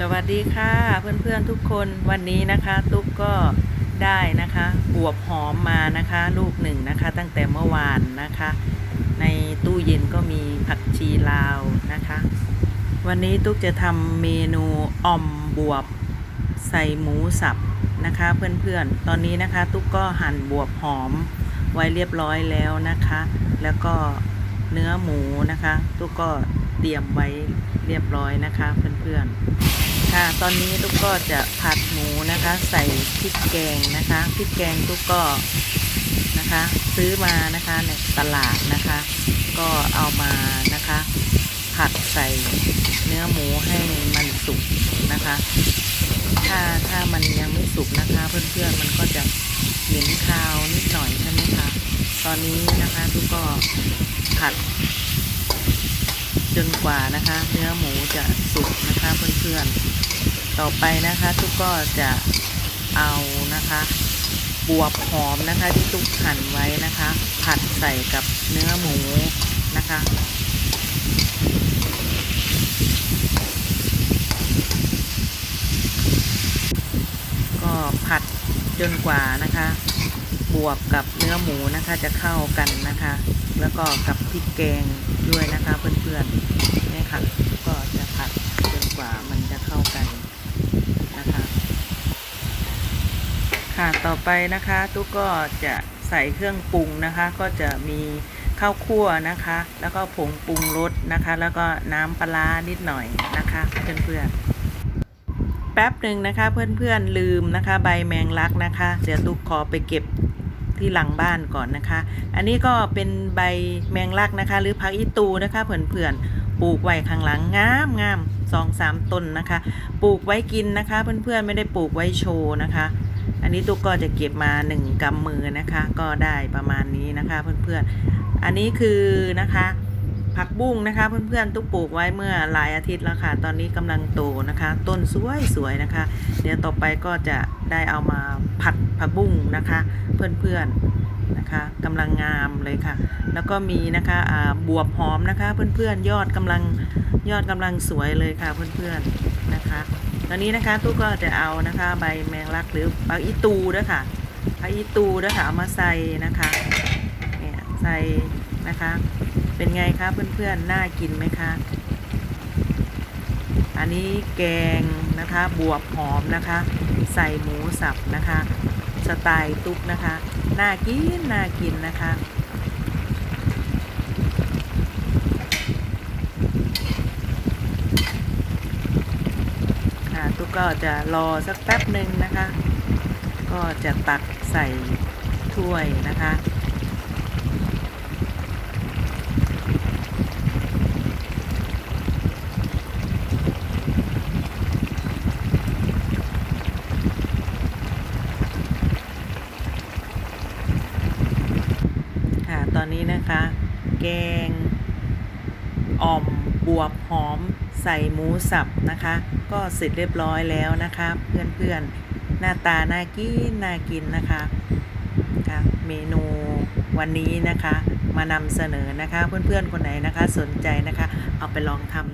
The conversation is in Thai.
สวัสดีค่ะเพื่อนๆทุกคนวันนี้นะคะ ตุ๊กก็ได้นะคะบวบหอมมานะคะลูกหนึ่งนะคะ ตั้งแต่เมื่อวานนะคะ ในตู้เย็นก็มีผักชีลาวนะคะ วันนี้ตุ๊กจะทำเมนูอ่อมบวบใส่หมูสับนะคะเพื่อนๆ ตอนนี้นะคะ ตุ๊กก็หั่นบวบหอมไว้เรียบร้อยแล้วนะคะ แล้วก็เนื้อหมูนะคะ ตุ๊กก็ เตรียมไว้เรียบร้อยนะคะเพื่อนๆ ค่ะ ตอนนี้ตุ๊กก็จะผัดหมูนะคะ ใส่พริกแกงนะคะพริกแกงตุ๊กก็นะคะ ซื้อมานะคะในตลาดนะคะ ก็เอามานะคะ ผัดใส่เนื้อหมูให้มันสุกนะคะ ถ้าถ้ามันยังไม่สุกนะคะ เพื่อนๆมันก็จะเหม็นคาวนิดหน่อยใช่ไหมคะตอนนี้นะคะทุกก็ผัด จนกว่านะคะ เนื้อหมูจะสุกนะคะเพื่อนๆ ต่อไปนะคะทุกก็จะเอานะคะบวบหอมนะคะที่ทุกหั่นไว้นะคะ ผัดใส่กับเนื้อหมูนะคะก็ผัดจนกว่านะคะ บวบกับเนื้อหมูนะคะจะเข้ากันนะคะ แล้วก็กับพริกแกงด้วยนะคะ เพื่อนๆนี่ค่ะ ก็จะผัดจนกว่ามันจะเข้ากันนะคะ ค่ะต่อไปนะคะตุ๊กก็จะใส่เครื่องปรุงนะคะ ก็จะมีข้าวคั่วนะคะ แล้วก็ผงปรุงรสนะคะ แล้วก็น้ำปลาร้านิดหน่อยนะคะ เพื่อนๆแป๊บหนึ่งนะคะเพื่อนๆลืมนะคะ ใบแมงลักนะคะ เดี๋ยวตุ๊กขอไปเก็บ ที่หลังบ้านก่อนนะคะ อันนี้ก็เป็นใบแมงลักนะคะ หรือผักอีตูนะคะเพื่อนๆปลูกไว้ข้างหลังงามงามสองสามต้นนะคะ ปลูกไว้กินนะคะ เพื่อนๆไม่ได้ปลูกไว้โชว์นะคะ อันนี้ตุ๊กก็จะเก็บมาหนึ่งกำมือนะคะ ก็ได้ประมาณนี้นะคะเพื่อนๆ อันนี้คือนะคะผักบุ้งนะคะ เพื่อนๆตุ๊กปลูกไว้เมื่อหลายอาทิตย์แล้วค่ะ ตอนนี้กำลังโตนะคะ ต้นสวยๆนะคะ เดี๋ยวต่อไปก็จะได้เอามาผัด ผักบุ้งนะคะเพื่อนๆนะคะกำลังงามเลยค่ะ แล้วก็มีนะคะอ่าบวบหอมนะคะเพื่อนๆยอดกำลังยอดกำลังสวยเลยค่ะเพื่อนๆนะคะ ตอนนี้นะคะตุ๊กก็จะเอานะคะใบแมงลักหรือผักอีตูด้วยค่ะผักอีตูด้วยค่ะเอามาใส่นะคะเนี่ยใส่นะคะ เป็นไงคะเพื่อนๆน่ากินไหมคะอันนี้แกงนะคะบวบหอมนะคะ ใส่หมูสับนะคะ สไตล์ตุ๊กนะคะ น่ากิน น่ากินนะคะ ค่ะ ตุ๊กก็จะรอสักแป๊บหนึ่งนะคะ ก็จะตักใส่ถ้วยนะคะ อนนี้นะคะ แกงอ่อมบวบหอม ใส่หมูสับนะคะ ก็เสร็จเรียบร้อยแล้วนะคะ เพื่อนๆ หน้าตาน่ากินน่ากินนะคะค่ะเมนูวันนี้นะคะ มานำเสนอนะคะ เพื่อนๆ คนไหนนะคะ สนใจนะคะ เอาไปลองทำ